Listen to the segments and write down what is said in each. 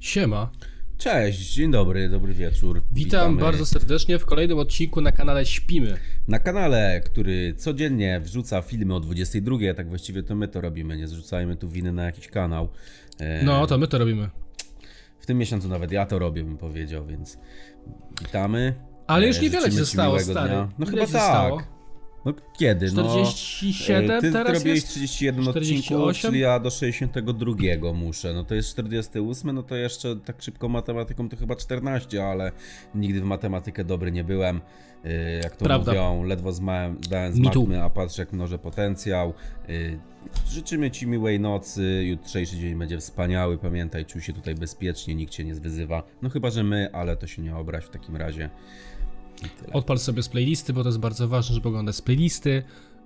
Siema. Cześć, dzień dobry, dobry wieczór. Witam Witamy bardzo serdecznie w kolejnym odcinku na kanale Śpimy. Na kanale, który codziennie wrzuca filmy o 22, a tak właściwie to my to robimy, nie zrzucajmy tu winy na jakiś kanał. E, No, to my to robimy. W tym miesiącu nawet ja to robię, bym powiedział, więc witamy. Ale E, już niewiele ci życzymy zostało, miłego stary. dnia. No Ile chyba ci tak. zostało? No kiedy? No, 47 E, Ty teraz robiłeś jest? 31 48? odcinków, czyli ja do 62 muszę. No to jest 48, no to jeszcze tak szybko matematyką to chyba 14, ale nigdy w matematykę dobry nie byłem. E, Jak to Prawda. mówią, ledwo zmałem, zdałem z matmy, a patrz jak mnożę potencjał. E, Życzymy Ci miłej nocy, jutrzejszy dzień będzie wspaniały, pamiętaj, czuj się tutaj bezpiecznie, nikt Cię nie zwyzywa. No chyba, że my, ale to się nie obraź w takim razie. Odpal sobie z playlisty, bo to jest bardzo ważne, żeby oglądać z playlisty.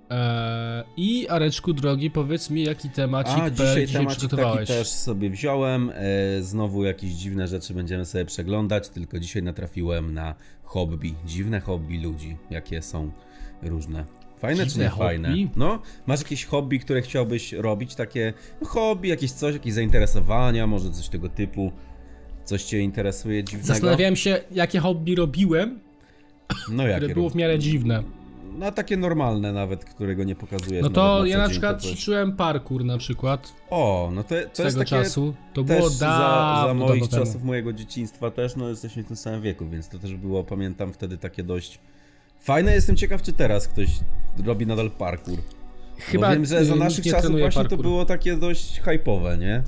Eee, I Areczku drogi, powiedz mi jaki temacik A, dzisiaj dzisiaj temat taki przygotowałeś. też sobie wziąłem. E, znowu jakieś dziwne rzeczy będziemy sobie przeglądać, tylko dzisiaj natrafiłem na hobby. Dziwne hobby ludzi, jakie są różne. Fajne czy Dziwne nie fajne? hobby? No, masz jakieś hobby, które chciałbyś robić, takie no, hobby, jakieś coś, jakieś zainteresowania, może coś tego typu. Coś cię interesuje dziwnego? Zastanawiałem się, jakie hobby robiłem, No jakie? które było w miarę dziwne. No takie normalne nawet, którego nie pokazujesz. No to na ja na przykład ćwiczyłem parkour na przykład O, no to, to jest tego takie czasu. To też było za, dawno, za moich dawno temu. czasów mojego dzieciństwa też, no jesteśmy w tym samym wieku, więc to też było, pamiętam wtedy takie dość fajne. Jestem ciekaw, czy teraz ktoś robi nadal parkour. Chyba Bo wiem, że za y, naszych nikt nie czasów trenuje właśnie to parkour. było takie dość hype'owe, nie?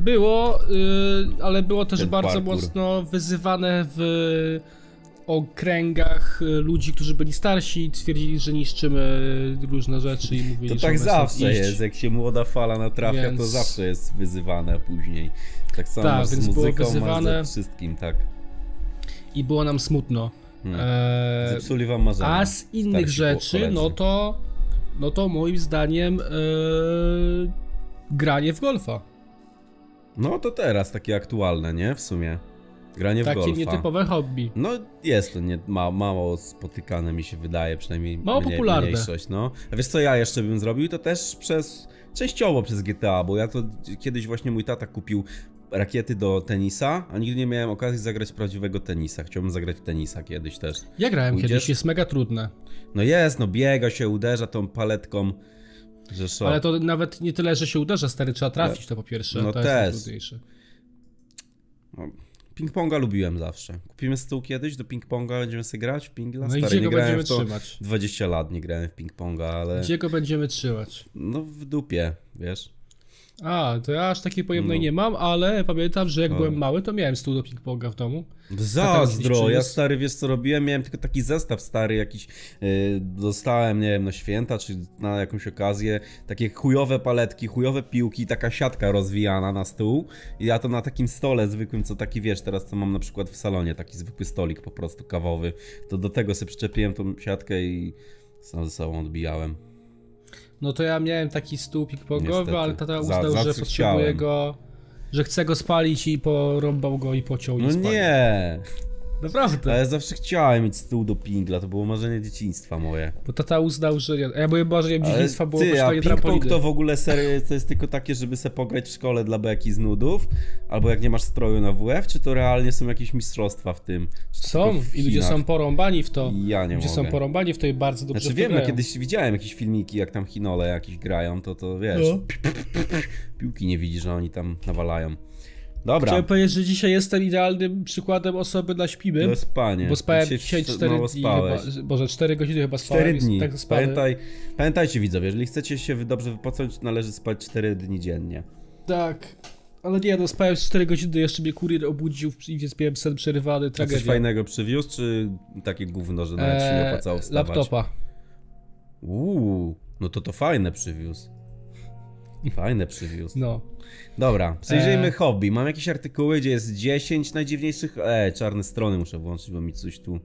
Było, y, ale było też Ten bardzo parkour. mocno wyzywane w okręgach y, ludzi, którzy byli starsi i twierdzili, że niszczymy różne rzeczy i mówili, To tak zawsze iść. jest, jak się młoda fala natrafia, to Więc- zawsze jest wyzywane później. Tak samo Tak, z muzyką, wyzywane. ze wszystkim, tak. I było nam smutno. Hmm. E, Zepsuli wam marzenia. a z innych rzeczy, koledzy. no to, no to moim zdaniem e, granie w golfa. No to teraz takie aktualne, nie? W sumie. Granie w Takie golfa. nietypowe hobby. No jest to nie, ma, mało spotykane mi się wydaje, przynajmniej Mało mniej, popularne. mniejszość, no. A wiesz co ja jeszcze bym zrobił? To też przez, częściowo przez GTA, bo ja to kiedyś właśnie mój tata kupił rakiety do tenisa, a nigdy nie miałem okazji zagrać prawdziwego tenisa. Chciałbym zagrać w tenisa kiedyś też. Ja grałem Pójdziesz? kiedyś, jest mega trudne. No jest, no biega się, uderza tą paletką, że szok. Ale to nawet nie tyle, że się uderza, stary, trzeba trafić to po pierwsze. no to też. jest najtrudniejsze. Ping-ponga lubiłem zawsze. Kupimy stół kiedyś do ping-ponga, będziemy sobie grać w pingla? No i Stary, gdzie nie go będziemy trzymać? 20 lat nie grałem w ping-ponga, ale... Gdzie go będziemy trzymać? No w dupie, wiesz? A, to ja aż takiej pojemnej No. nie mam, ale pamiętam, że jak No. byłem mały, to miałem stół do ping-ponga w domu. Zazdro, ja przyniósł. stary, wiesz co robiłem? Miałem tylko taki zestaw stary jakiś, yy, dostałem, nie wiem, na święta, czy na jakąś okazję, takie chujowe paletki, chujowe piłki, taka siatka rozwijana na stół i ja to na takim stole zwykłym, co taki, wiesz, teraz co mam na przykład w salonie, taki zwykły stolik po prostu kawowy, to do tego sobie przyczepiłem tą siatkę i sam ze sobą odbijałem. No to ja miałem taki stół ping-pongowy, Niestety. ale tata Za- uznał, że co potrzebuje go, że chce go spalić i porąbał go i pociął i No spalił. nie, Naprawdę. ale zawsze chciałem mieć stół do pingla, to było marzenie dzieciństwa moje. Bo tata uznał, że... Ja, ja byłem marzeniem Ale dzieciństwa, było ty, a ping-pong to w ogóle serio to jest tylko takie, żeby se pograć w szkole dla beki z nudów? Albo jak nie masz stroju na WF, czy to realnie są jakieś mistrzostwa w tym? Są w i ludzie są porąbani w to. Ja nie Ludzie mogę. są porąbani w to i bardzo dobrze Znaczy wiem, no grają. kiedyś widziałem jakieś filmiki, jak tam Chinole jakieś grają, to to wiesz, No. piłki nie widzi, że oni tam nawalają. Dobra, Chciałem powiedzieć, że dzisiaj jestem idealnym przykładem osoby na śpimy. to spanie. Bo spałem Dzisiaj dzisiaj w- 4 mało dni spałeś. chyba, Boże, 4 godziny chyba spałem. 4 i dni. Tak spałem. Pamiętaj, pamiętajcie widzowie, jeżeli chcecie się dobrze wypocząć, należy spać 4 dni dziennie. Tak. Ale nie, no spałem 4 godziny, jeszcze mnie kurier obudził i więc miałem sen przerywany, A coś tragedia. fajnego przywiózł, czy takie gówno, że nawet się nie Eee, opłacało wstawać? Laptopa. Uuu, no to to fajne przywiózł. Fajne przywiózł. No. Dobra, przejrzyjmy Eee. hobby. Mam jakieś artykuły, gdzie jest 10 najdziwniejszych... E, czarne strony muszę włączyć, bo mi coś tu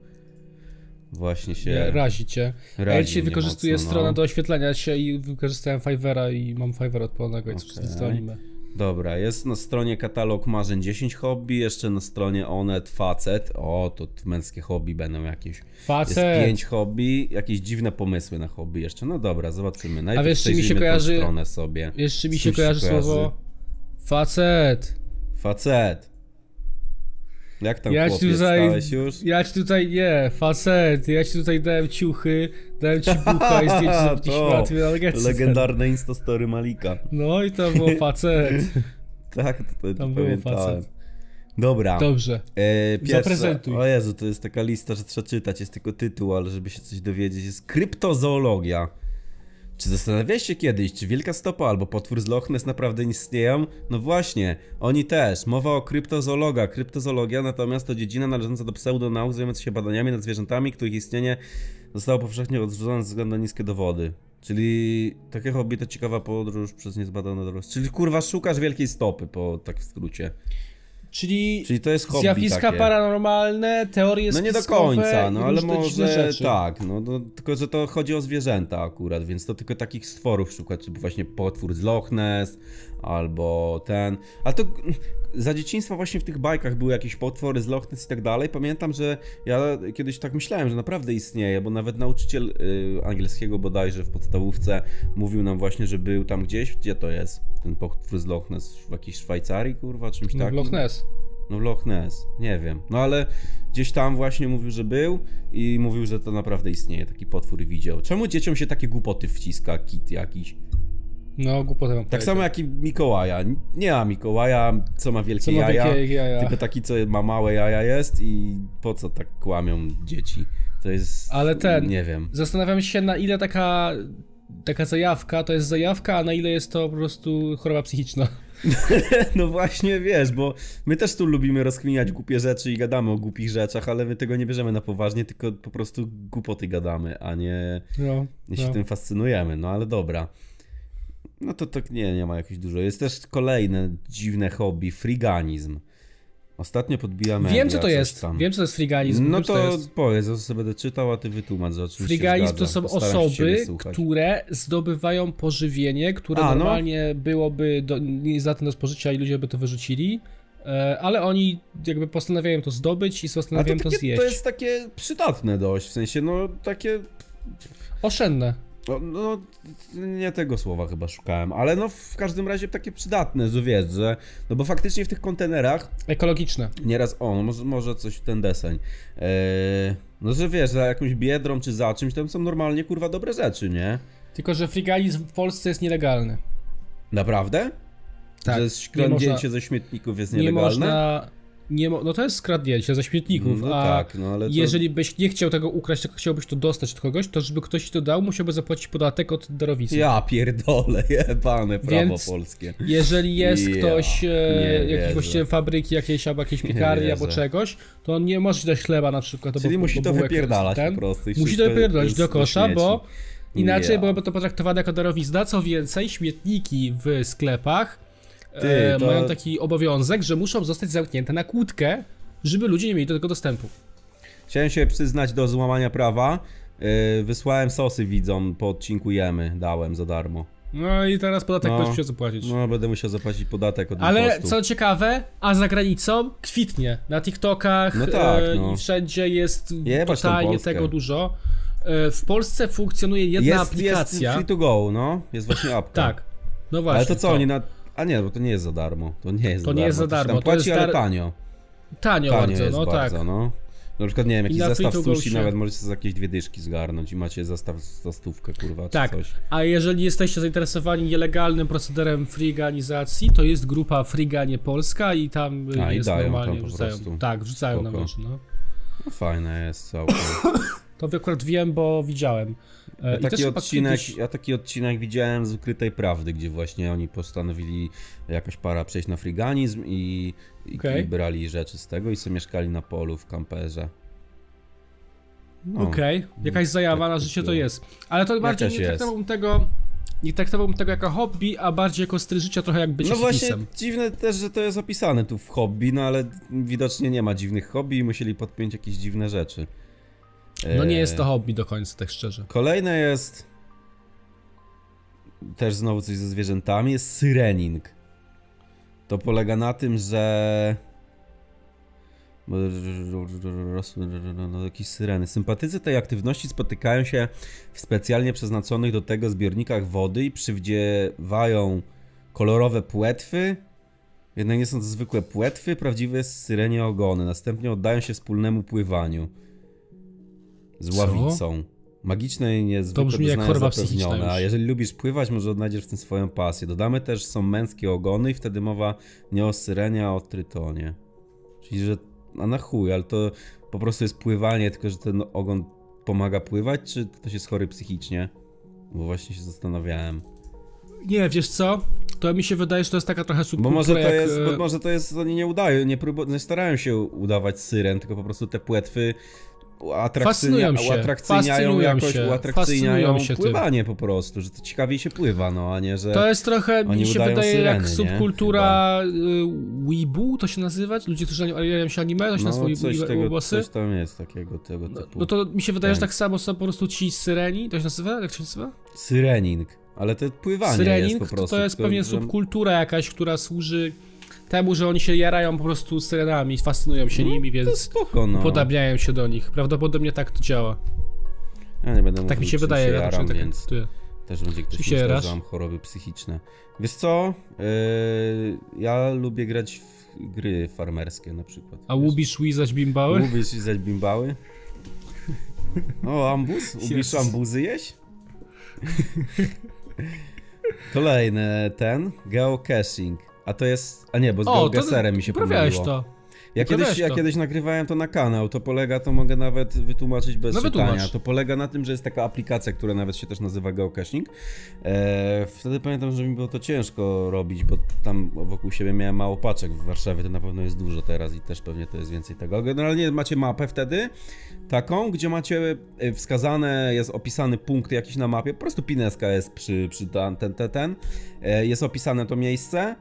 właśnie się... Nie, razi cię. A ja razi dzisiaj wykorzystuję mocno, stronę no. do oświetlenia się i wykorzystałem Fivera i mam Fiverr odpalonego i coś Okej. okay. anime. Dobra, jest na stronie katalog marzeń 10 hobby, jeszcze na stronie Onet facet. O, to męskie hobby będą jakieś. Jest Facet! 5 hobby, jakieś dziwne pomysły na hobby jeszcze. No dobra, zobaczymy. Najpierw wiesz, czy mi się kojarzy- stronę sobie. Jeszcze mi Z się czym się kojarzy kojarzy? słowo facet. Facet. Jak tam Ja tutaj, już? ja ci tutaj, nie, facet, ja ci tutaj dałem ciuchy, dałem ci bucha i zdjęcie, To, świat, Legendarne instastory Malika. No i to było facet. Tak, to, to, Tam było facet. Dobra. Dobrze. E, Zaprezentuj. O Jezu, to jest taka lista, że trzeba czytać, jest tylko tytuł, ale żeby się coś dowiedzieć, jest kryptozoologia. Czy zastanawiałeś się kiedyś, czy Wielka Stopa albo potwór z Loch Ness naprawdę istnieją? No właśnie, oni też. Mowa o kryptozoologa. Kryptozoologia natomiast to dziedzina należąca do pseudonauk zajmująca się badaniami nad zwierzętami, których istnienie zostało powszechnie odrzucone ze względu na niskie dowody. Czyli takie hobby to ciekawa podróż przez niezbadane dorosłe. Czyli kurwa szukasz Wielkiej Stopy, po tak w skrócie. Czyli, Czyli to jest hobby zjawiska takie. paranormalne, teorie No nie do spiskowe końca, i no ale różne dziwne może rzeczy. tak, no, no tylko że to chodzi o zwierzęta akurat, więc to tylko takich stworów szukać, typu właśnie potwór z Loch Ness, albo ten, ale to za dzieciństwa właśnie w tych bajkach były jakieś potwory z Loch Ness i tak dalej, pamiętam, że ja kiedyś tak myślałem, że naprawdę istnieje, bo nawet nauczyciel y, angielskiego bodajże w podstawówce mówił nam właśnie, że był tam gdzieś, gdzie to jest, ten potwór z Loch Ness, w jakiejś Szwajcarii, kurwa, czymś No, w takim. Loch Ness. No w Loch Ness, nie wiem. No ale gdzieś tam właśnie mówił, że był i mówił, że to naprawdę istnieje, taki potwór i widział. Czemu dzieciom się takie głupoty wciska, kit jakiś? No, głupotę Tak samo jak i Mikołaja. Nie ma Mikołaja, co ma wielkie Co ma jaja, wielkie jaja. tylko taki, co ma małe jaja jest i po co tak kłamią dzieci? To jest... Ale ten- Nie wiem. Zastanawiam się, na ile taka, taka zajawka to jest zajawka, a na ile jest to po prostu choroba psychiczna. No właśnie, wiesz, bo my też tu lubimy rozkminiać głupie rzeczy i gadamy o głupich rzeczach, ale my tego nie bierzemy na poważnie, tylko po prostu głupoty gadamy, a nie... No, Nie się no. tym fascynujemy, no ale dobra. No to tak nie, nie ma jakoś dużo. Jest też kolejne dziwne hobby, friganizm. Ostatnio podbijamy. Wiem, co to jest. Tam. Wiem, co to jest friganizm. no wiem, to, jest. powiedz, ja sobie będę czytał, a ty wytłumacz, że oczywiście Friganizm to są osoby, które zdobywają pożywienie, które A, no. normalnie byłoby do, niezdatne do spożycia i ludzie by to wyrzucili, e, ale oni jakby postanawiają to zdobyć i to, postanawiają to, takie, zjeść. to jest takie przydatne dość, w sensie, no takie... Oszczędne. No, no, nie tego słowa chyba szukałem, ale no w każdym razie takie przydatne, że wiesz, że... No bo faktycznie w tych kontenerach Ekologiczne. Nieraz, o, no może, może coś w ten deseń. Eee, no, że wiesz, za jakąś biedrą czy za czymś, tam są normalnie kurwa dobre rzeczy, nie? Tylko, że friganizm w Polsce jest nielegalny. Naprawdę? Tak, Że nie skradnięcie można- ze śmietników jest Nie nielegalne? można. Nie mo- no to jest skradnięcie ze śmietników, No a tak, no ale to... jeżeli byś nie chciał tego ukraść, tylko chciałbyś to dostać od kogoś, to żeby ktoś ci to dał, musiałby zapłacić podatek od darowizny. Ja pierdolę, jebane prawo Więc- polskie. Jeżeli jest Ja, ktoś, e, nie jakiejś wierzę. właściwie fabryki jakiejś, albo jakiejś piekarni, albo wierzę. czegoś, to on nie może ci dać chleba na przykład. Czyli bo, musi to bułek wypierdalać po prostu. i Musi wszystko to wypierdalać jest do kosza, śmieci. bo inaczej Ja. byłoby to potraktowane jako darowizna. Co więcej, śmietniki w sklepach Ty, e, to- mają taki obowiązek, że muszą zostać zamknięte na kłódkę, żeby ludzie nie mieli do tego dostępu. Chciałem się przyznać do złamania prawa. Yy, wysłałem sosy widzom po odcinku Jemy, dałem za darmo. No i teraz podatek No. też musiał zapłacić. No, będę musiał zapłacić podatek od Ale impostu. co ciekawe, a za granicą kwitnie. Na TikTokach No tak, e, no. i wszędzie jest Jebać totalnie tego dużo. E, w Polsce funkcjonuje jedna jest, aplikacja. Jest free to go, no. Jest właśnie apka. Tak. No właśnie. Ale to co, oni na... A nie, bo to nie jest za darmo. To nie jest To za nie darmo. jest za darmo, Tam to płaci, jest ale dar- tanio. Tanio, Tanio bardzo, jest no bardzo, tak. no. Na przykład, nie wiem, jakiś na zestaw sushi się- nawet możecie za jakieś dwie dyszki zgarnąć i macie zestaw za stówkę, kurwa, Tak, czy coś. a jeżeli jesteście zainteresowani nielegalnym procederem friganizacji, to jest grupa Friganie Polska i tam A, i jest dają normalnie tam po wrzucają. prostu. Tak, wrzucają na Spoko. rzeczy, no. No fajne jest całkiem. To akurat wiem, bo widziałem. E, Ja też taki, odcinek, kiedyś- ja taki odcinek widziałem z Ukrytej Prawdy, gdzie właśnie oni postanowili jakaś para przejść na friganizm i, i, Okej. i brali rzeczy z tego i sobie mieszkali na polu w kamperze. No. Okej, jakaś zajawa tak na życie to jest. Ale to bardziej nie traktowałbym tego. Nie traktowałbym tego jako hobby, a bardziej jako styl życia, trochę jak bycie No właśnie, dziwne też, że to jest opisane tu w hobby, no ale widocznie nie ma dziwnych hobby i musieli podpiąć jakieś dziwne rzeczy. No nie E, jest to hobby do końca, tak szczerze. Kolejne jest też znowu coś ze zwierzętami, jest syrening. To polega na tym, że jakieś syreny. Sympatycy tej aktywności spotykają się w specjalnie przeznaczonych do tego zbiornikach wody i przywdziewają kolorowe płetwy Jednak nie są to zwykłe płetwy, prawdziwe syrenie ogony. Następnie oddają się wspólnemu pływaniu. Z Co? ławicą. Magiczne i niezwykłe brzmi jak choroba psychiczna a jeżeli lubisz pływać, może odnajdziesz w tym swoją pasję. Dodamy też, są męskie ogony i wtedy mowa nie o syrenie, a o trytonie. Czyli, że a na chuj, ale to po prostu jest pływanie, tylko że ten ogon pomaga pływać, czy ktoś jest chory psychicznie? Bo właśnie się zastanawiałem. Nie, wiesz co? To mi się wydaje, że to jest taka trochę Bo subkultura może to jak, jest, e, bo może to jest, oni nie udają, nie, próbu- nie starają się udawać syren, tylko po prostu te płetwy atrakcyjnia, się, uatrakcyjniają jakoś, się, uatrakcyjniają się tym. pływanie po prostu, że to ciekawiej się pływa, no a nie, że... To jest trochę, mi się wydaje, syreny, jak subkultura y, weebu, to się nazywać? Ludzie, którzy jarają się anime, to się no, nazywa coś, we- tego, coś tam jest takiego, tego No, typu. no to mi się wydaje, że Ten. tak samo są po prostu ci syreni, to się nazywa? Jak się nazywa? Syrening, ale to pływanie Syrening jest po prostu. to jest pewnie że- subkultura jakaś, która służy temu, że oni się jarają po prostu syrenami, fascynują się nimi, To więc spoko, no. podobniają się do nich. Prawdopodobnie tak to działa. Ja nie będę Tak mi mówił, się czym wydaje, ja jaram, tak więc... akceptuję. Też będzie ktoś się myślał, jarasz? że mam choroby psychiczne. Wiesz co? Yy, ja lubię grać w gry farmerskie na przykład. A wiesz? łubisz łizać bimbały? Lubisz lizać bimbały? O, ambuz? Lubisz Jezus. ambuzy jeść? Kolejny ten, geocaching. A to jest... A nie, bo z O, to mi się uprawiałeś pomyliło. to. Ja kiedyś, Uprawiałeś ja to. kiedyś nagrywałem to na kanał, to polega, to mogę nawet wytłumaczyć bez No czytania. wytłumacz. To polega na tym, że jest taka aplikacja, która nawet się też nazywa geocaching. E, wtedy pamiętam, że mi było to ciężko robić, bo tam wokół siebie miałem mało paczek w Warszawie, to na pewno jest dużo teraz i też pewnie to jest więcej tego. Generalnie macie mapę wtedy, taką, gdzie macie e, wskazane, jest opisany punkt jakiś na mapie, po prostu pineska jest przy, przy ten, ten, ten, ten. E, jest opisane to miejsce,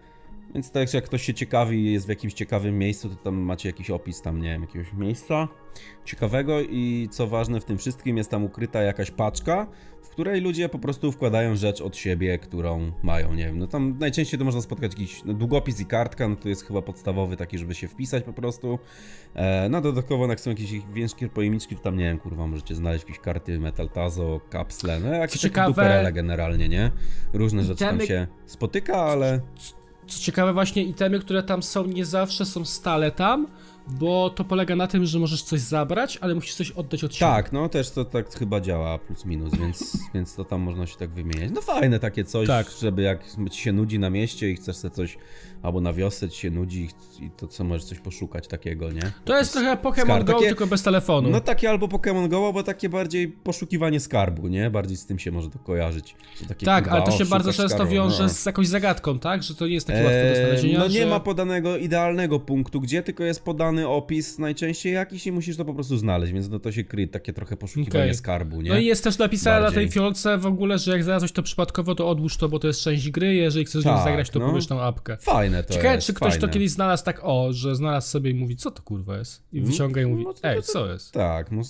więc tak jak ktoś się ciekawi i jest w jakimś ciekawym miejscu, to tam macie jakiś opis tam, nie wiem, jakiegoś miejsca ciekawego i co ważne w tym wszystkim jest tam ukryta jakaś paczka, w której ludzie po prostu wkładają rzecz od siebie, którą mają, nie wiem, no tam najczęściej to można spotkać jakiś no, długopis i kartka, no to jest chyba podstawowy taki, żeby się wpisać po prostu. E, no dodatkowo jak są jakieś większkie pojemniczki, to tam nie wiem, kurwa, możecie znaleźć jakieś karty Metal Tazo, kapsle, no jakieś ciekawe- duperele generalnie, nie? Różne rzeczy tam się spotyka, ale... Co ciekawe, właśnie itemy, które tam są, nie zawsze są stale tam, bo to polega na tym, że możesz coś zabrać, ale musisz coś oddać od siebie. Tak, no też to tak chyba działa plus minus, więc, więc to tam można się tak wymieniać. No fajne takie coś, Tak. żeby jak ci się nudzi na mieście i chcesz sobie coś, albo na wiosce ci się nudzi i to co możesz coś poszukać takiego, nie? To jest trochę Pokémon. Go, Takie- tylko bez telefonu. No takie albo Pokémon Go, albo takie bardziej poszukiwanie skarbu, nie? Bardziej z tym się może to kojarzyć. Tak, kurwa, ale to o, się bardzo często skarbu, wiąże no. z jakąś zagadką, tak? Że to nie jest takie łatwe do Eee, znalezienia, No nie że... ma podanego idealnego punktu, gdzie tylko jest opis najczęściej jakiś i musisz to po prostu znaleźć, więc no to się kryje takie trochę poszukiwanie Okej. skarbu, nie? No i jest też napisane na tej fiolce w ogóle, że jak znalazłeś to przypadkowo, to odłóż to, bo to jest część gry, jeżeli chcesz Tak, zagrać, to no. pobierz tą apkę. Fajne to Ciekawe, jest, czy ktoś fajne. to kiedyś znalazł tak, o, że znalazł sobie i mówi, co to kurwa jest? I Mm, wyciąga i mówi, no ej, co jest? Tak, no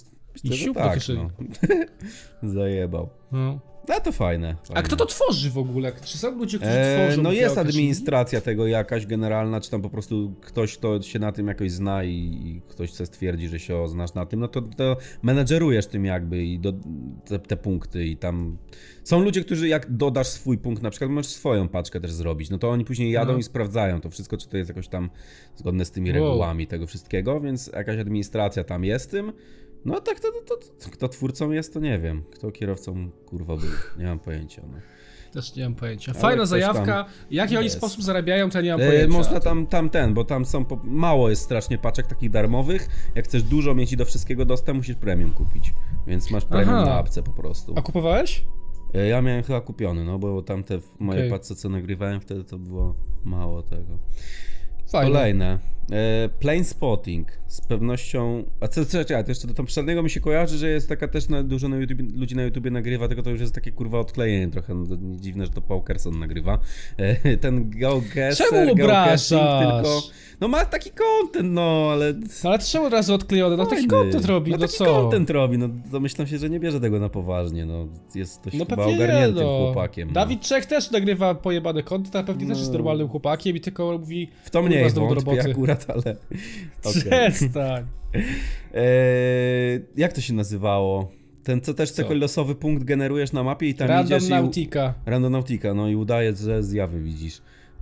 że siup do tak, kieszeni. no. Zajebał. No. No to fajne. A fajne. kto to tworzy w ogóle? Czy są ludzie, którzy Eee, tworzą no jest administracja tego jakaś generalna, czy tam po prostu ktoś to się na tym jakoś zna i, i ktoś chce stwierdzi, że się znasz na tym, no to, to menedżerujesz tym jakby i do, te, te punkty i tam... Są ludzie, którzy jak dodasz swój punkt, na przykład możesz swoją paczkę też zrobić, no to oni później jadą No. i sprawdzają to wszystko, czy to jest jakoś tam zgodne z tymi Wow. regułami tego wszystkiego, więc jakaś administracja tam jest tym. No tak, to, to, to, kto twórcą jest, to nie wiem. Kto kierowcą, kurwa, był. Nie mam pojęcia, no. Też nie mam pojęcia. Fajna zajawka. tam Jaki oni sposób zarabiają, to nie mam E, pojęcia. można tam, tam ten, bo tam są po, mało jest strasznie paczek takich darmowych. Jak chcesz dużo mieć i do wszystkiego dostęp, musisz premium kupić. Więc masz premium Aha. na apce po prostu. A kupowałeś? E, Ja miałem chyba kupiony, no bo tamte w mojej Okej. paczce co nagrywałem wtedy to było mało tego. Fajne. Kolejne. E, plane spotting. Z pewnością. A co, co to jeszcze do tam przedniego mi się kojarzy, że jest taka też na, dużo na YouTube, ludzi na YouTubie nagrywa, tylko to już jest takie kurwa odklejenie trochę. No, dziwne, że to Paul Kerson nagrywa. E, ten GeoGuessr, Czemu obrażasz? tylko. No ma taki content, no ale. No ale czemu od razu odklejone? No taki content robi, no, no taki co? content robi, no domyślam się, że nie bierze tego na poważnie, no jest dość No chyba ogarniętym no. chłopakiem. no. Dawid Czech też nagrywa pojebane content, a pewnie też jest No. normalnym chłopakiem i tylko mówi W to kurwa, mniej znowu do roboty. akurat, ale... okej. Przestań. Eee, jak to się nazywało? Ten, co też Co? tylko losowy punkt generujesz na mapie i tam Random idziesz Nautica. i... Random Nautica, no i udaje, że zjawy widzisz.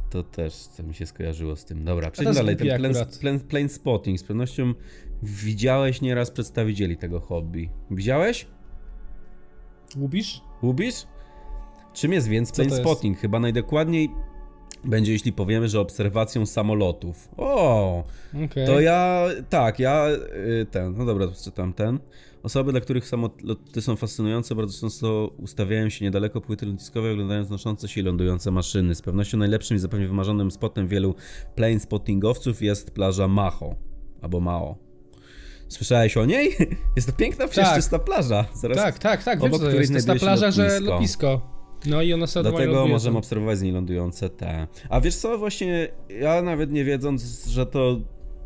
To też to mi się skojarzyło z tym. Dobra, przejdźmy dalej. Ten plain, plain spotting. Z pewnością widziałeś nieraz przedstawicieli tego hobby. Widziałeś? Lubisz? Lubisz? Czym jest więc Co jest? spotting? Chyba najdokładniej będzie, jeśli powiemy, że obserwacją samolotów. O! Okej. To ja, tak, ja y, ten, no dobra, to przeczytam ten. Osoby, dla których samoloty są fascynujące, bardzo często ustawiają się niedaleko płyty lotniskowej, oglądając noszące się i lądujące maszyny. Z pewnością najlepszym i zapewne wymarzonym spotem wielu plane spottingowców jest plaża Maho, albo Mao. Słyszałeś o niej? Jest to piękna, przejrzysta plaża. Zaraz Tak, tak, tak, obok to której jest. To jest ta plaża, że lotnisko. No i ona sobie Dlatego możemy obserwować z niej lądujące te. A wiesz co, właśnie ja nawet nie wiedząc, że to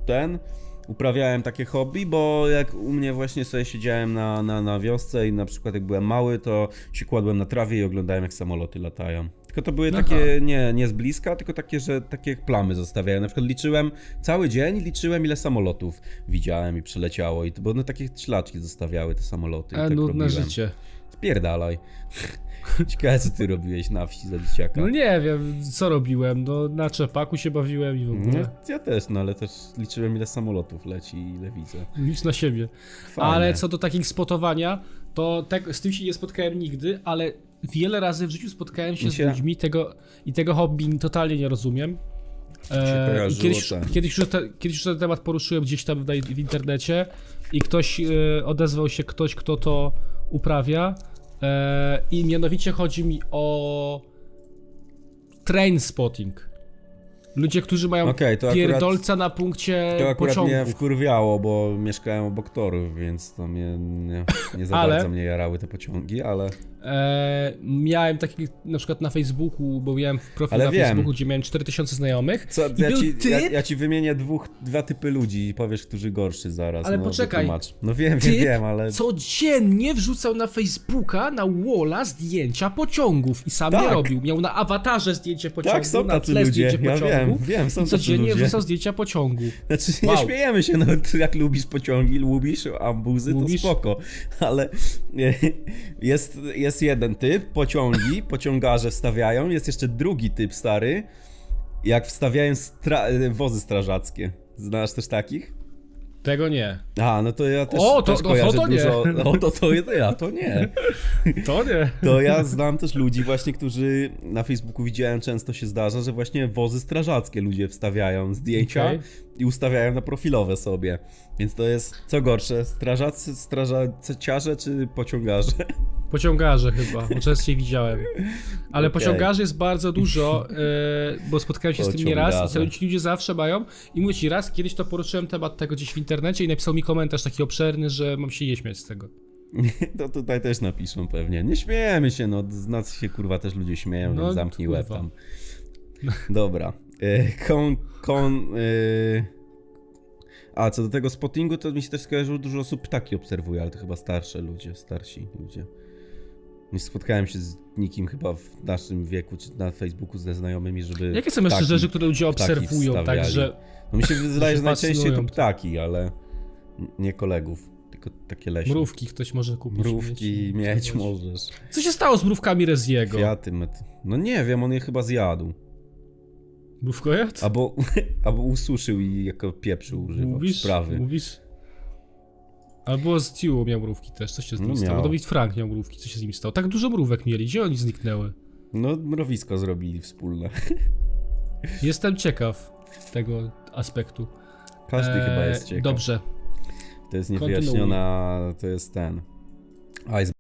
ten, uprawiałem takie hobby, bo jak u mnie właśnie sobie siedziałem na, na, na wiosce i na przykład jak byłem mały, to się kładłem na trawie i oglądałem jak samoloty latają. Tylko to były Aha. takie nie, nie z bliska, tylko takie, że takie plamy zostawiają. Na przykład liczyłem cały dzień, liczyłem ile samolotów widziałem i przeleciało i to, bo one takie ślaczki zostawiały te samoloty. A, tak nudne robiłem. życie. Spierdalaj. Ciekawe co ty robiłeś na wsi za dzieciaka. No nie wiem, co robiłem. No na czepaku się bawiłem i w ogóle. No, ja też, no ale też liczyłem ile samolotów leci i ile widzę. Licz na siebie. Fajne. Ale co do takich spotowania, to tak, z tym się nie spotkałem nigdy, ale wiele razy w życiu spotkałem się Mi z się- ludźmi tego i tego hobby totalnie nie rozumiem. E, kiedyś, kiedyś, już te, kiedyś już ten temat poruszyłem gdzieś tam w, w internecie i ktoś e, odezwał się, ktoś kto to uprawia e, i mianowicie chodzi mi o train spotting. Ludzie, którzy mają Okej, to akurat- pierdolca na punkcie To akurat mnie pociągów. wkurwiało, bo mieszkałem obok torów, więc to mnie nie, nie za Ale- bardzo mnie jarały te pociągi, ale... E, miałem taki na przykład na Facebooku, bo miałem profil Ale na wiem. Facebooku, gdzie miałem 4000 znajomych. Co, I ja, był ci, typ, ja, ja ci wymienię dwóch, dwa typy ludzi i powiesz, którzy gorszy zaraz. Ale no, poczekaj. wytłumacz. No wiem, wiem, wiem, ale... codziennie wrzucał na Facebooka, na walla zdjęcia pociągów i sam je Tak. robił. Miał na awatarze zdjęcie pociągu, Tak, są na tacy tle ludzie, zdjęcie ja pociągu wiem, wiem, są i tacy codziennie ludzie. wrzucał zdjęcia pociągu. Znaczy, Wow. nie śmiejemy się, no jak lubisz pociągi, lubisz ambuzy, Lubisz? to spoko. Ale e, jest, jest jeden typ, pociągi, pociągarze wstawiają, jest jeszcze drugi typ stary, jak wstawiają stra- wozy strażackie. Znasz też takich? Tego nie. A, no to ja też, O, to- też to- kojarzę to nie. dużo. O, to, to ja, to nie. To nie. To ja znam też ludzi właśnie, którzy na Facebooku widziałem, często się zdarza, że właśnie wozy strażackie ludzie wstawiają zdjęcia Okej. I ustawiają na profilowe sobie. Więc to jest co gorsze, strażacy, strażaciarze czy pociągarze? Pociągarze chyba, bo częściej widziałem. Ale Okej. pociągarzy jest bardzo dużo, e, bo spotkałem się z tym nieraz i co ci ludzie zawsze mają. I mówię ci raz, kiedyś to poruszyłem temat tego gdzieś w internecie i napisał mi komentarz taki obszerny, że mam się nie śmiać z tego. To tutaj też napiszą pewnie. Nie śmiejemy się, no z nas się kurwa też ludzie śmieją, No, więc zamknij łeb kurwa. tam. Dobra. E, Kon, kon, e, A, co do tego spottingu, to mi się też skojarzyło, dużo osób ptaki obserwuje, ale to chyba starsze ludzie, starsi ludzie. Nie spotkałem się z nikim chyba w naszym wieku, czy na Facebooku ze znajomymi, żeby Jakie są jeszcze rzeczy, które ludzie obserwują, wstawiali. także No mi się wydaje, że najczęściej to ptaki, ale nie kolegów, tylko takie leśne. mrówki ktoś może kupić. Mrówki mieć możesz. Co się stało z mrówkami Reziego? Kwiaty, met... No nie wiem, on je chyba zjadł. Albo, albo ususzył i jako pieprzu używał. Mówisz? Sprawy. Mówisz? Albo z Tiu miał mrówki też, co się z nim No stało? miał. Dawid Frank miał mrówki, co się z nim stało? Tak dużo mrówek mieli, gdzie oni zniknęły? No, mrowisko zrobili wspólne. Jestem ciekaw tego aspektu. Każdy Eee, chyba jest ciekaw. Dobrze. To jest niewyjaśniona, to jest ten. Ice